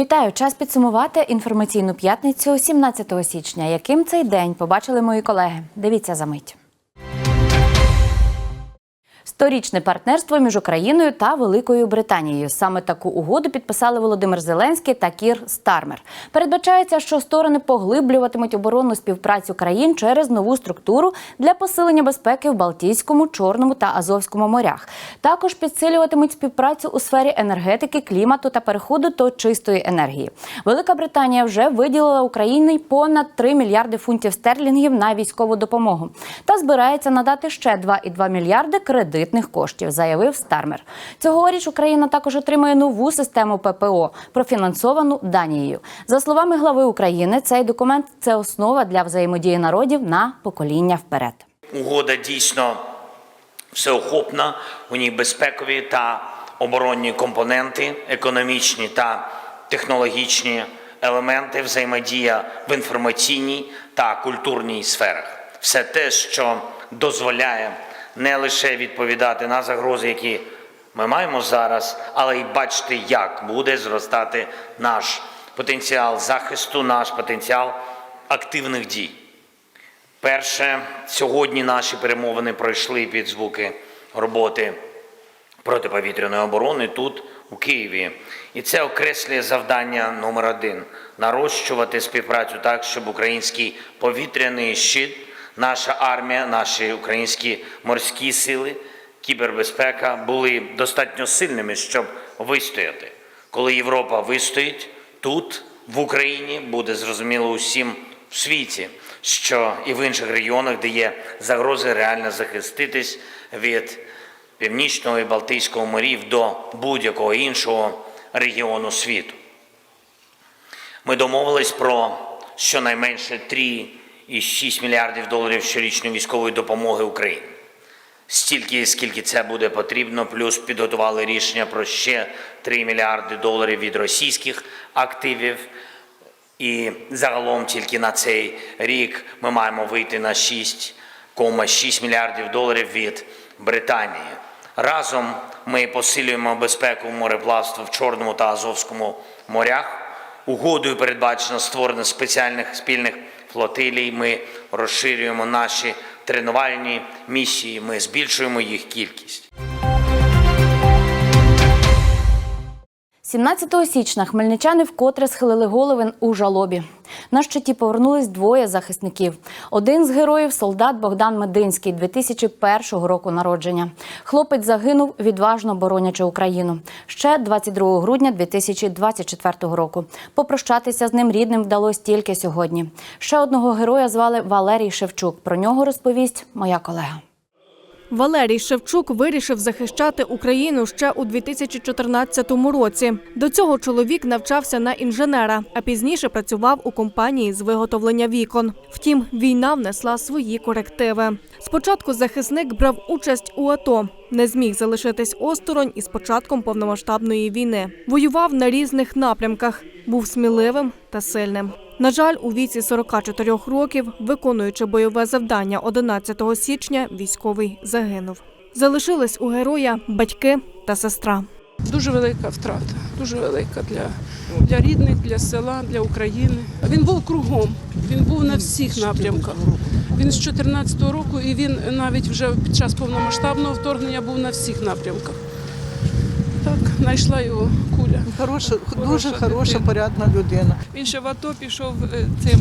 Вітаю! Час підсумувати інформаційну п'ятницю 17 січня. Яким цей день побачили мої колеги? Дивіться за мить. Сторічне партнерство між Україною та Великою Британією. Саме таку угоду підписали Володимир Зеленський та Кір Стармер. Передбачається, що сторони поглиблюватимуть оборонну співпрацю країн через нову структуру для посилення безпеки в Балтійському, Чорному та Азовському морях. Також підсилюватимуть співпрацю у сфері енергетики, клімату та переходу до чистої енергії. Велика Британія вже виділила Україні понад 3 мільярди фунтів стерлінгів на військову допомогу та збирається надати ще 2,2 мільярди кредитних коштів, заявив Стармер. Цьогоріч Україна також отримає нову систему ППО, профінансовану Данією. За словами глави України, цей документ це основа для взаємодії народів на покоління вперед. Угода дійсно всеохопна, у ній безпекові та оборонні компоненти, економічні та технологічні елементи, взаємодія в інформаційній та культурній сферах. Все те, що дозволяє не лише відповідати на загрози, які ми маємо зараз, але й бачити, як буде зростати наш потенціал захисту, наш потенціал активних дій. Перше, сьогодні наші перемовини пройшли під звуки роботи протиповітряної оборони тут, у Києві. І це окреслює завдання номер один нарощувати співпрацю так, щоб український повітряний щит, наша армія, наші українські морські сили, кібербезпека були достатньо сильними, щоб вистояти. Коли Європа вистоїть тут, в Україні, буде зрозуміло усім в світі, що і в інших регіонах, де є загрози, реально захиститись від Північного і Балтійського морів до будь-якого іншого регіону світу. Ми домовились про щонайменше 3,6 мільярдів доларів щорічної військової допомоги Україні. Стільки, скільки це буде потрібно, плюс підготували рішення про ще 3 мільярди доларів від російських активів. І загалом тільки на цей рік ми маємо вийти на 6,6 мільярдів доларів від Британії. Разом ми посилюємо безпеку мореплавства в Чорному та Азовському морях. Угодою передбачено створення спеціальних спільних флотилій. Ми розширюємо наші тренувальні місії. Ми збільшуємо їх кількість. 17 січня хмельничани вкотре схилили голови у жалобі. На щиті повернулись двоє захисників. Один з героїв солдат Богдан Мединський, 2001 року народження. Хлопець загинув, відважно боронячи Україну. Ще 22 грудня 2024 року. Попрощатися з ним рідним вдалося тільки сьогодні. Ще одного героя звали Валерій Шевчук. Про нього розповість моя колега. Валерій Шевчук вирішив захищати Україну ще у 2014 році. До цього чоловік навчався на інженера, а пізніше працював у компанії з виготовлення вікон. Втім, війна внесла свої корективи. Спочатку захисник брав участь у АТО, не зміг залишитись осторонь із початком повномасштабної війни. Воював на різних напрямках, був сміливим та сильним. На жаль, у віці 44 років, виконуючи бойове завдання 11 січня, військовий загинув. Залишились у героя батьки та сестра. Дуже велика втрата, дуже велика для, для рідних, для села, для України. Він був кругом, він був на всіх напрямках. Він з 14 року і він навіть вже під час повномасштабного вторгнення був на всіх напрямках. Знайшла його куля. Хороша, дуже Хороша хороша, дитина. порядна людина. Він ще в АТО пішов е, цим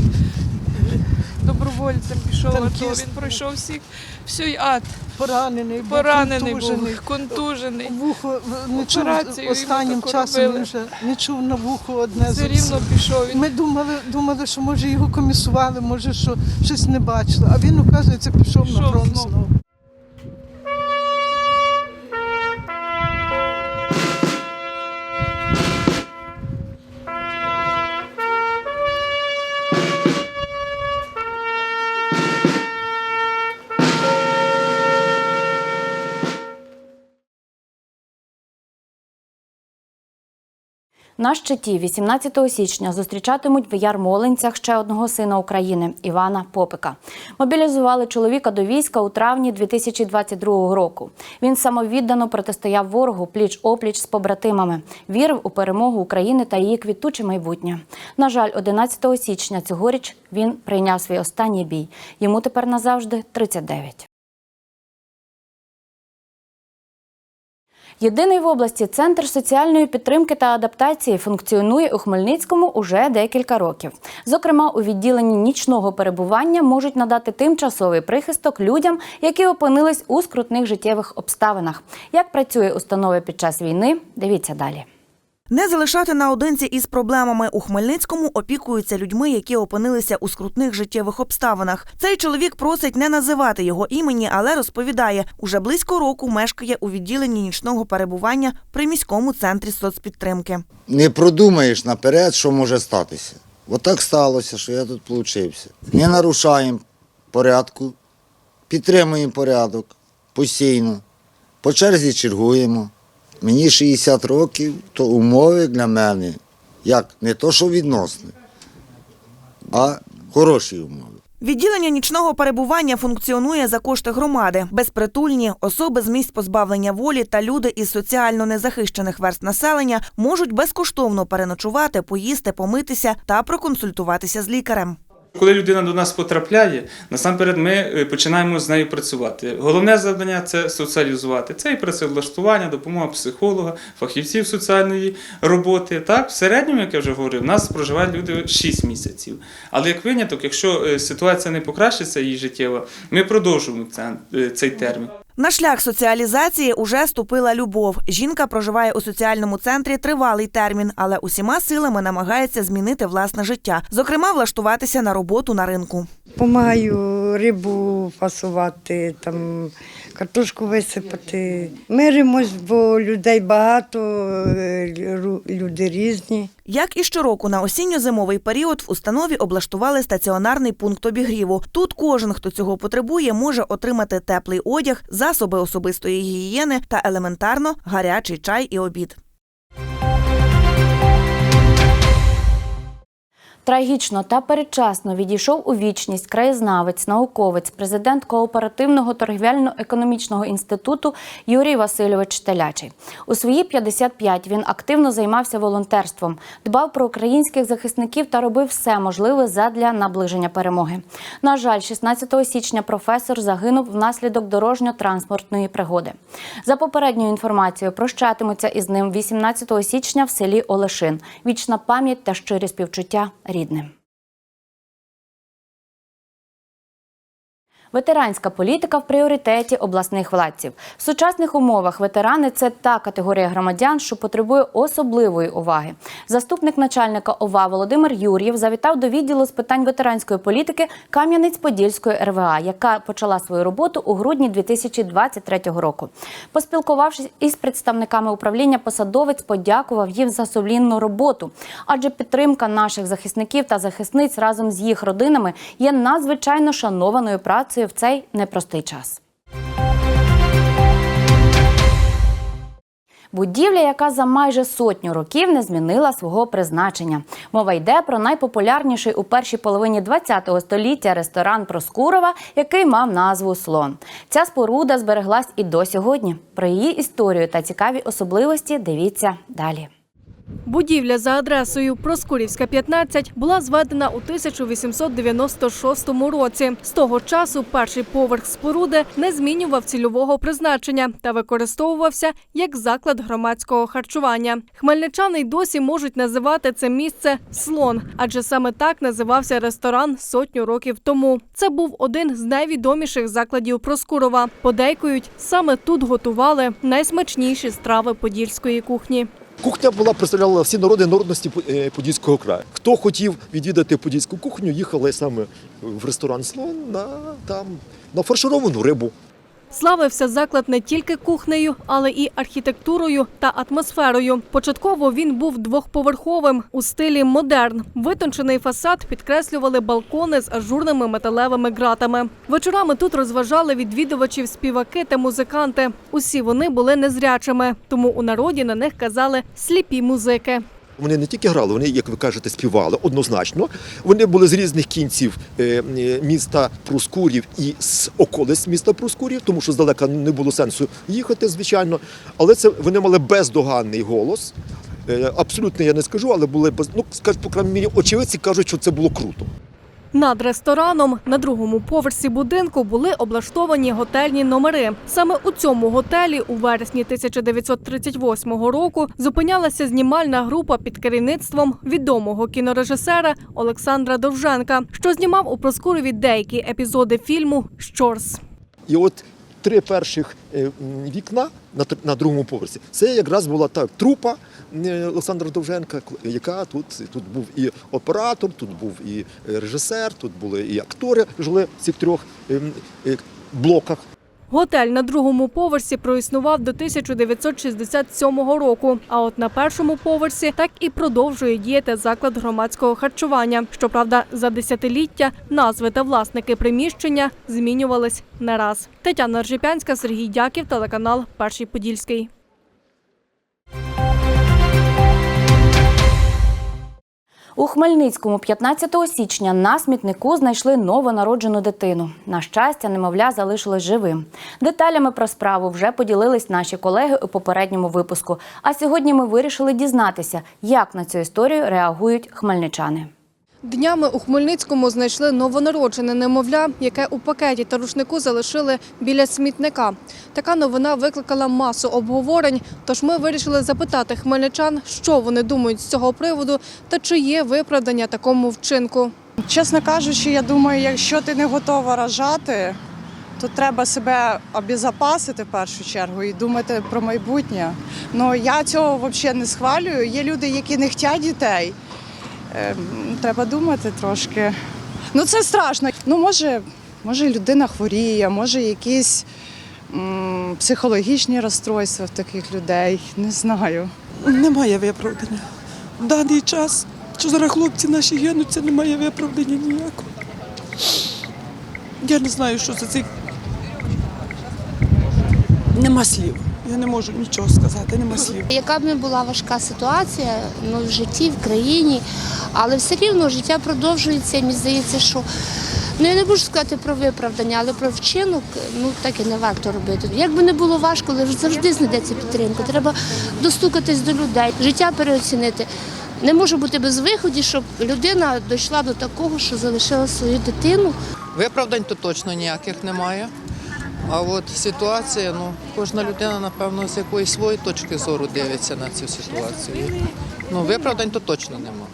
добровольцем, пішов в АТО. Він пройшов всіх, всій ад, Поранений, був, поранений контужений. був, контужений. Вухо не чув останнім часом робили. він вже не чув на вухо одне Все рівно пішов. Він Ми думали, думали, що може його комісували, може що щось не бачили. А він, оказується, пішов на Пішов фронт знову. На щиті 18 січня зустрічатимуть в Ярмолинцях ще одного сина України Івана Попика. Мобілізували чоловіка до війська у травні 2022 року. Він самовіддано протистояв ворогу пліч опліч з побратимами, вірив у перемогу України та її квітуче майбутнє. На жаль, 11 січня цьогоріч він прийняв свій останній бій. Йому тепер назавжди 39. Єдиний в області центр соціальної підтримки та адаптації функціонує у Хмельницькому уже декілька років. Зокрема, у відділенні нічного перебування можуть надати тимчасовий прихисток людям, які опинились у скрутних життєвих обставинах. Як працює установа під час війни? Дивіться далі. Не залишати наодинці із проблемами у Хмельницькому опікуються людьми, які опинилися у скрутних життєвих обставинах. Цей чоловік просить не називати його імені, але розповідає, уже близько року мешкає у відділенні нічного перебування при міському центрі соцпідтримки. не продумаєш наперед, що може статися. Отак сталося, що я тут получився. Не нарушаємо порядку, підтримуємо порядок постійно, по черзі чергуємо. Мені 60 років, то умови для мене, як не то, що відносні, а хороші умови. Відділення нічного перебування функціонує за кошти громади. Безпритульні, особи з місць позбавлення волі та люди із соціально незахищених верст населення можуть безкоштовно переночувати, поїсти, помитися та проконсультуватися з лікарем. Коли людина до нас потрапляє, насамперед ми е, починаємо з нею працювати. Головне завдання це соціалізувати. Це і працевлаштування, допомога психолога, фахівців соціальної роботи. Так, в середньому, як я вже говорив, у нас проживають люди 6 місяців. Але як виняток, якщо е, ситуація не покращиться її життєва, ми продовжуємо е, цей термін. На шлях соціалізації уже ступила любов. Жінка проживає у соціальному центрі тривалий термін, але усіма силами намагається змінити власне життя, зокрема, влаштуватися на роботу на ринку. Помагаю рибу фасувати, там, картошку висипати. Миримось, бо людей багато, е, люди різні. Як і щороку на осінньо-зимовий період в установі облаштували стаціонарний пункт обігріву. Тут кожен, хто цього потребує, може отримати теплий одяг, засоби особистої гігієни та елементарно гарячий чай і обід. Трагічно та передчасно відійшов у вічність краєзнавець, науковець, президент кооперативного торгівельно-економічного інституту Юрій Васильович Телячий. У свої 55 він активно займався волонтерством, дбав про українських захисників та робив все можливе задля наближення перемоги. На жаль, 16 січня професор загинув внаслідок дорожньо-транспортної пригоди. За попередньою інформацією, прощатимуться із ним 18 січня в селі Олешин. Вічна пам'ять та щирі співчуття рідним. Ветеранська політика в пріоритеті обласних владців. В сучасних умовах ветерани це та категорія громадян, що потребує особливої уваги. Заступник начальника ОВА Володимир Юр'єв завітав до відділу з питань ветеранської політики Кам'янець-Подільської РВА, яка почала свою роботу у грудні 2023 року. Поспілкувавшись із представниками управління, посадовець подякував їм за сумлінну роботу, адже підтримка наших захисників та захисниць разом з їх родинами є надзвичайно шанованою працею в цей непростий час. Будівля, яка за майже сотню років не змінила свого призначення. Мова йде про найпопулярніший у першій половині ХХ століття ресторан Проскурова, який мав назву Слон. Ця споруда збереглась і до сьогодні. Про її історію та цікаві особливості дивіться далі. Будівля за адресою Проскурівська, 15 була зведена у 1896 році. З того часу перший поверх споруди не змінював цільового призначення та використовувався як заклад громадського харчування. Хмельничани й досі можуть називати це місце слон, адже саме так називався ресторан сотню років тому. Це був один з найвідоміших закладів Проскурова. Подейкують, саме тут готували найсмачніші страви подільської кухні. Кухня була представляла всі народи народності е, Подільського краю. Хто хотів відвідати подільську кухню, їхали саме в ресторан Слон на там на фаршировану рибу. Славився заклад не тільки кухнею, але і архітектурою та атмосферою. Початково він був двохповерховим у стилі модерн. Витончений фасад підкреслювали балкони з ажурними металевими ґратами. Вечорами тут розважали відвідувачів співаки та музиканти. Усі вони були незрячими, тому у народі на них казали сліпі музики. Вони не тільки грали, вони, як ви кажете, співали однозначно. Вони були з різних кінців е, е, міста Проскурів і з околиць міста Проскурів, тому що здалека не було сенсу їхати, звичайно. Але це вони мали бездоганний голос. Е, Абсолютно я не скажу, але були без ну скажу, по крайній мірі, очевидці кажуть, що це було круто. Над рестораном на другому поверсі будинку були облаштовані готельні номери. Саме у цьому готелі у вересні 1938 року зупинялася знімальна група під керівництвом відомого кінорежисера Олександра Довженка, що знімав у Проскурові деякі епізоди фільму Щорс. І от три перших е, вікна на, другому поверсі. Це якраз була та трупа е, Олександра Довженка, яка тут, тут був і оператор, тут був і режисер, тут були і актори жили в цих трьох ем, е, блоках. Готель на другому поверсі проіснував до 1967 року. А от на першому поверсі так і продовжує діяти заклад громадського харчування. Щоправда, за десятиліття назви та власники приміщення змінювались не раз. Тетяна Ржепянська, Сергій Дяків, телеканал Перший Подільський. У Хмельницькому 15 січня на смітнику знайшли новонароджену дитину. На щастя, немовля залишилось живим. Деталями про справу вже поділились наші колеги у попередньому випуску. А сьогодні ми вирішили дізнатися, як на цю історію реагують хмельничани. Днями у Хмельницькому знайшли новонароджене немовля, яке у пакеті та рушнику залишили біля смітника. Така новина викликала масу обговорень. Тож ми вирішили запитати хмельничан, що вони думають з цього приводу та чи є виправдання такому вчинку. Чесно кажучи, я думаю, якщо ти не готова рожати, то треба себе обезопасити в першу чергу і думати про майбутнє. Ну я цього взагалі не схвалюю. Є люди, які не хочуть дітей. Ем, Треба думати трошки. Ну це страшно. Ну, може, може людина хворіє, може якісь м, психологічні розстройства в таких людей. Не знаю. Немає виправдання. В даний час, що зараз хлопці наші гинуть, це немає виправдання ніякого. Я не знаю, що за цей. Нема слів. Я не можу нічого сказати, нема слів. Яка б не була важка ситуація ну, в житті, в країні, але все рівно життя продовжується. і Мені здається, що ну я не можу сказати про виправдання, але про вчинок ну так і не варто робити. Як би не було важко, але завжди знайдеться підтримка. Треба достукатись до людей, життя переоцінити. Не може бути без виходу, щоб людина дійшла до такого, що залишила свою дитину. Виправдань то точно ніяких немає. А от ситуація, ну, кожна людина, напевно, з якоїсь своєї точки зору дивиться на цю ситуацію. Ну, виправдань то точно немає.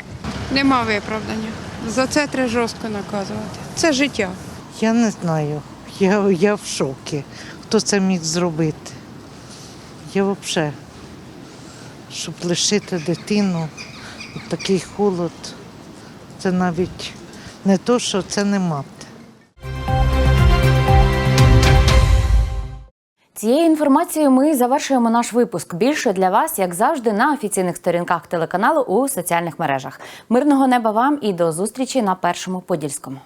Нема виправдання. За це треба жорстко наказувати. Це життя. Я не знаю. Я, я в шокі. Хто це міг зробити? Я взагалі, щоб лишити дитину, в такий холод, це навіть не то, що це не мати. Цією інформацією ми завершуємо наш випуск. Більше для вас, як завжди, на офіційних сторінках телеканалу у соціальних мережах. Мирного неба вам і до зустрічі на першому подільському.